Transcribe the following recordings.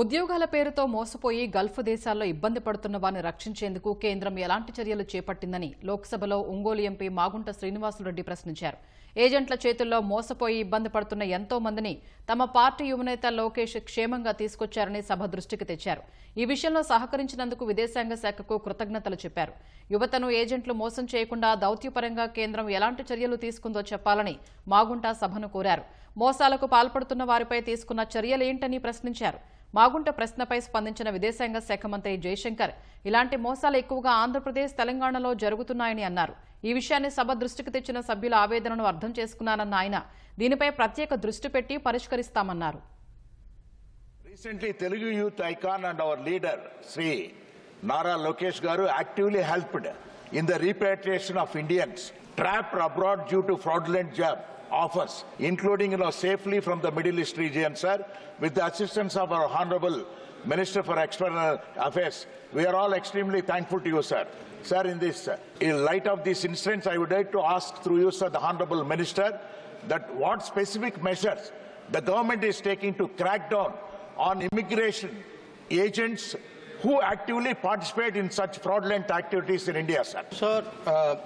ఉద్యోగాల పేరుతో మోసపోయి గల్ఫ్ దేశాల్లో ఇబ్బంది పడుతున్న వారిని రక్షించేందుకు కేంద్రం ఎలాంటి చర్యలు చేపట్టిందని లోక్సభలో ఒంగోలు ఎంపీ మాగుంట శ్రీనివాసులరెడ్డి ప్రశ్నించారు. ఏజెంట్ల చేతుల్లో మోసపోయి ఇబ్బంది పడుతున్న ఎంతో మందిని తమ పార్టీ యువనేత లోకేష్ క్షేమంగా తీసుకొచ్చారని సభ దృష్టికి తెచ్చారు. ఈ విషయంలో సహకరించినందుకు విదేశాంగ శాఖకు కృతజ్ఞతలు చెప్పారు. యువతను ఏజెంట్లు మోసం చేయకుండా దౌత్యపరంగా కేంద్రం ఎలాంటి చర్యలు తీసుకుందో చెప్పాలని మాగుంట సభను కోరారు. మోసాలకు పాల్పడుతున్న వారిపై తీసుకున్న చర్యలేంటని ప్రశ్నించారు. మాగుంట ప్రశ్నపై స్పందించిన విదేశాంగ శాఖ మంత్రి జయశంకర్ ఇలాంటి మోసాలు ఎక్కువగా ఆంధ్రప్రదేశ్ తెలంగాణలో జరుగుతున్నాయని అన్నారు. ఈ విషయాన్ని సభ దృష్టికి తెచ్చిన సభ్యుల ఆవేదనను అర్థం చేసుకున్నానన్న ఆయన దీనిపై ప్రత్యేక దృష్టి పెట్టి పరిష్కరిస్తామన్నారు. Recently Telugu youth icon and our leader Shri Nara Lokesh garu actively helped in the repatriation of Indians trapped abroad due to fraudulent job offers, including you know, safely from the Middle East region, sir, with the assistance of our Honorable Minister for External Affairs. We are all extremely thankful to you, sir. Sir, in this, in light of these incidents, I would like to ask through you, sir, the Honorable Minister, that what specific measures the government is taking to crack down on immigration agents who actively participate in such fraudulent activities in India, sir. Sir, uh,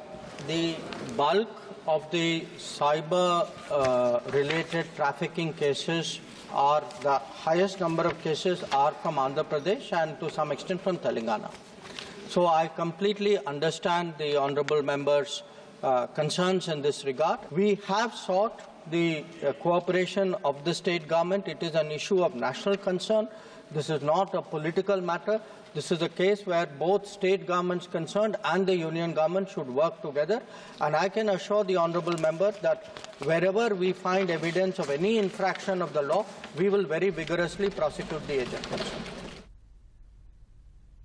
the bulk of the cyber uh, related trafficking cases are the highest number of cases are from Andhra Pradesh and to some extent from Telangana. So I completely understand the honorable members' uh, concerns in this regard. We have sought the uh, cooperation of the state government. It is an issue of national concern. This is not a political matter. This is a case where both state governments concerned and the union government should work together. And I can assure the honorable member that wherever we find evidence of any infraction of the law, we will very vigorously prosecute the agent concerned.